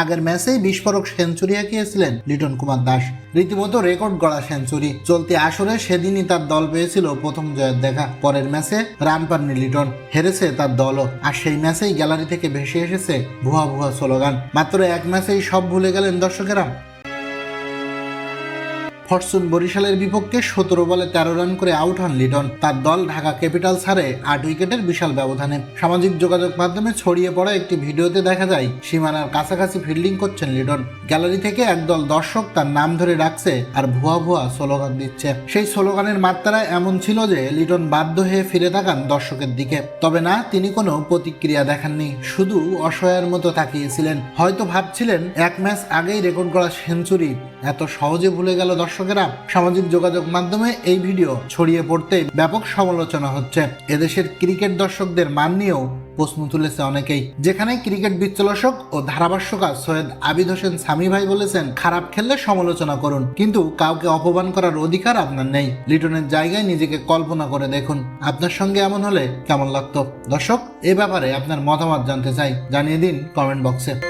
আগের ম্যাচেই বিস্ফোরক সেঞ্চুরি হাঁকিয়েছিলেন লিটন কুমার দাস। রীতিমতো রেকর্ড গড়া সেঞ্চুরি। চলতি আসরে সেদিনই তার দল পেয়েছিল প্রথম জয়ের দেখা। পরের ম্যাচে রান পাননি লিটন, হেরেছে তার দলও। আর সেই ম্যাচেই গ্যালারি থেকে ভেসে এসেছে ভুয়া ভুয়া স্লোগান। মাত্র এক ম্যাচেই সব ভুলে গেলেন দর্শকেরা। ফরচুন বরিশালের বিপক্ষে সতেরো বলে তেরো রান করে আউট হন লিটন। তার দল ঢাকা ক্যাপিটাল ছাড়ে আট উইকেটের বিশাল ব্যবধানে। সামাজিক যোগাযোগ মাধ্যমে ছড়িয়ে পড়া একটি ভিডিওতে দেখা যায়, সীমানার কাছাকাছি ফিল্ডিং করছেন লিটন। গ্যালারি থেকে একদল দর্শক তার নাম ধরে ডাকছে আর ভুয়া ভুয়া স্লোগান দিচ্ছে। সেই স্লোগানের মাত্রা এমন ছিল যে লিটন বাধ্য হয়ে ফিরে তাকান দর্শকের দিকে। তবে না, তিনি কোনো প্রতিক্রিয়া দেখাননি, শুধু অসহায়ের মতো তাকিয়েছিলেন। হয়তো ভাবছিলেন, এক ম্যাচ আগেই রেকর্ড করা সেঞ্চুরি। এত সহজে ভুলে গেল দর্শকেরা সামাজিক যোগাযোগ মাধ্যমে এই ভিডিও ছড়িয়ে পড়তে ব্যাপক সমালোচনা হচ্ছে। এদেশের ক্রিকেট দর্শকদের মান নিয়েও প্রশ্ন তুলেছে অনেকেই। যেখানে ক্রিকেট বিশ্লেষক ও ধারাভাষ্যকার সৈয়দ আবিদ হোসেন সামি ভাই বলেছেন, খারাপ খেললে সমালোচনা করুন, কিন্তু কাউকে অপমান করার অধিকার আপনার নেই। লিটনের জায়গায় নিজেকে কল্পনা করে দেখুন। আপনার সঙ্গে এমন হলে কেমন লাগতো? দর্শক, এ ব্যাপারে আপনার মতামত জানতে চাই। জানিয়ে দিন কমেন্ট বক্সে।